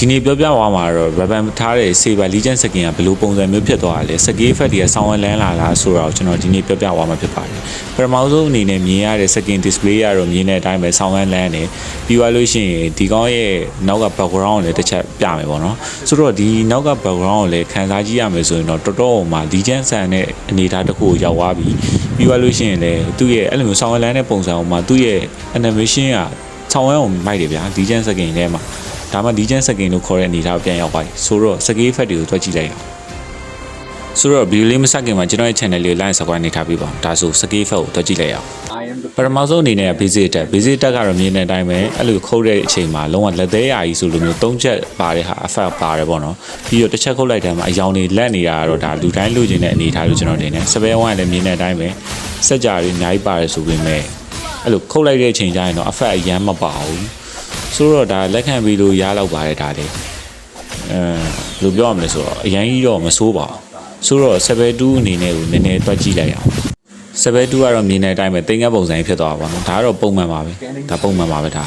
ဒီနေ့ပြောပြသွားမှာတော့ rubber ထားတဲ့ saber legend skin ကဘယ်လိုပုံစံမျိုးဖြစ်သွားတာလဲ skin effect တွေကဆောင်းဝဲလန်းလာလားဆိုတော့ကျွန်တော်ဒီနေ့ပြောပြသွားမှာဖြစ်ပါတယ်ပထမဆုံးအနေနဲ့မြင်ရတဲ့ skin display ကတော့မြင်တဲ့အတိုင်းပဲဆောင်းဝဲလန်းနေပြီးသွားလို့ရှိရင်ဒီကောင်းရဲ့နောက်က background ကိုလည်းတစ်ချက်ပြမယ်ပေါ့နော်ဆိုတော့ဒီနောက်က background ကိုလည်းခန်းစားကြည့်ရမယ်ဆိုရင်တော့တော်တော်မှ legend ဆန်တဲ့အနေအထားတစ်ခုကိုရောက်သွားပြီပြီးသွားလို့ရှိရင်လည်းသူ့ရဲ့အဲ့လိုမျိုးဆောင်းဝဲလန်းတဲ့ပုံစံကိုမှသူ့ရဲ့ animation ကဆောင်းဝဲအောင်မိုက်တယ်ဗျာ legend skin ထဲမှာ ဒါမှ legend skin လို့ခေါ်တဲ့အနေအထားကိုပြန်ရောက်ပါပြီဆိုတော့ skill effect တွေကိုတွက်ကြည့်လိုက်အောင်ဆိုတော့ video လေးမစခင်မှာကျွန်တော်ရဲ့ channel လေးကို like subscribe နေထားပြီးပါဒါဆို skill effect ကိုတွက်ကြည့်လိုက်အောင် I am the ပထမဆုံးအနေနဲ့ basic attack basic attack ကတော့မြင်တဲ့အတိုင်းပဲအဲ့လိုခုတ်တဲ့အချိန်မှာလုံးဝလက်သေးရာကြီးဆိုလိုမျိုး၃ချက်ပါတဲ့ဟာ effect ပါတယ်ပေါ့နော်ပြီးတော့တစ်ချက်ခုတ်လိုက်တဲ့မှာအယောင်တွေလက်နေတာကတော့ဒါလူတိုင်းလူချင်းတဲ့အနေအထားလို့ကျွန်တော်တင်တယ်စပယ်ဝိုင်းလည်းမြင်တဲ့အတိုင်းပဲစက်ကြတွေအများကြီးပါတယ်ဆိုပေမဲ့အဲ့လိုခုတ်လိုက်တဲ့အချိန်ကျရင်တော့ effect အရမ်းမပါဘူး ဆိုတော့ဒါလက်ခံပြီးလို့ရလောက်ပါတယ်ဒါလေးအဲဘယ်လိုပြောရမလဲဆိုတော့အရင်ကြီးတော့မဆိုးပါဘူးဆိုတော့72အနေနဲ့ကိုနည်းနည်းတွက်ကြည့်လိုက်အောင်72ကတော့မြင်တဲ့အတိုင်းပဲတင်ငတ်ပုံစံဖြစ်သွားတာပါနော်ဒါကတော့ပုံမှန်ပါပဲဒါပုံမှန်ပါပဲဒါ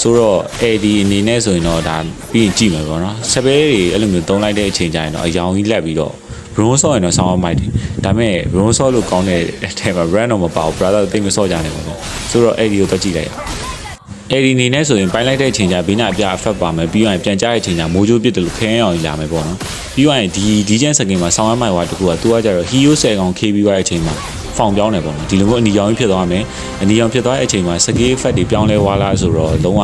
ဆိုတော့ AD အနေနဲ့ဆိုရင်တော့ဒါပြီးရင်ကြည့်မယ်ပေါ့နော်စပယ်တွေအဲ့လိုမျိုးတုံးလိုက်တဲ့အချိန်ကျရင်တော့အယောင်ကြီးလက်ပြီးတော့ bronze ဆော့ရင်တော့ဆောင်းအောင်မိုက်တယ်ဒါပေမဲ့ bronze ဆော့လို့ကောင်းတဲ့အထက်မှာ brand တော့မပါဘူး brother သိမဆော့ကြနေပါဘူးဆိုတော့ AD ကိုတွက်ကြည့်လိုက်ရအောင် အဲ့ဒီအနေနဲ့ဆိုရင်ပိုင်းလိုက်တဲ့အချိန်ကျဘေးနာအပြအဖက်ပါမယ်ပြီးရင်ပြန်ကြားတဲ့အချိန်ကျမိုးကြိုးပစ်တယ်လို့ခင်းအောင်လာမယ်ပေါ့နော်ပြီးရင်ဒီဒီကျန်စကင်မှာဆောင်းဝမ်းမိုင်ဝါတကူကသူကကြတော့ hero 10ကောင် KB သွားတဲ့အချိန်မှာဖောင်ပြောင်းတယ်ပေါ့နော်ဒီလိုမျိုးအနီရောင်ကြီးဖြစ်သွားမယ်အနီရောင်ဖြစ်သွားတဲ့အချိန်မှာစကေး effect တွေပြောင်းလဲသွားလားဆိုတော့လုံးဝ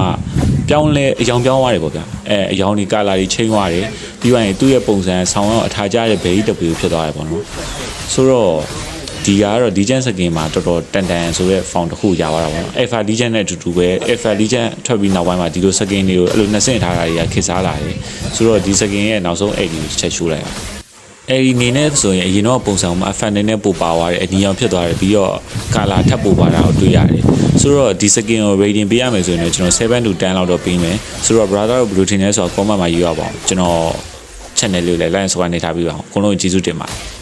ပြောင်းလဲအယောင်ပြောင်းသွားတယ်ပေါ့ဗျာအဲအယောင်ဒီ color တွေချိန်သွားတယ်ပြီးရင်သူ့ရဲ့ပုံစံဆောင်းဝမ်းအထာကျတဲ့ဘေး W ဖြစ်သွားတယ်ပေါ့နော်ဆိုတော့ ဒီကတော့ Legend skin မှာတော်တော်တန်တန်ဆိုတဲ့ font တစ်ခုရသွားတာပေါ့နော် Alpha Legend နဲ့အတူတူပဲ Alpha Legend ထွက်ပြီးနောက်ပိုင်းမှာဒီလို skin တွေကိုအဲ့လိုနှစ်ဆင့်ထားတာတွေကခေတ်စားလာတယ်ဆိုတော့ဒီ skin ရဲ့နောက်ဆုံး AD ကိုချက်ချိုးလိုက်အောင်အဲ့ဒီနေနဲ့ဆိုရင်အရင်တော့ပုံစံမှာ fan နဲ့ပို့ပါသွားတယ်အနီရောင်ဖြစ်သွားတယ်ပြီးတော့ color ထပ်ပို့ပါတာကိုတွေ့ရတယ်ဆိုတော့ဒီ skin ကို rating ပေးရမယ်ဆိုရင်တော့ကျွန်တော်7 to 10လောက်တော့ပေးမယ်ဆိုတော့ brother တို့ဘယ်လိုထင်လဲဆိုတော့ comment မှာရေးရပါအောင်ကျွန်တော် channel လေးကိုလည်း like subscribe နေထားပြီးပါအောင်အကုန်လုံးကျေးဇူးတင်ပါတယ်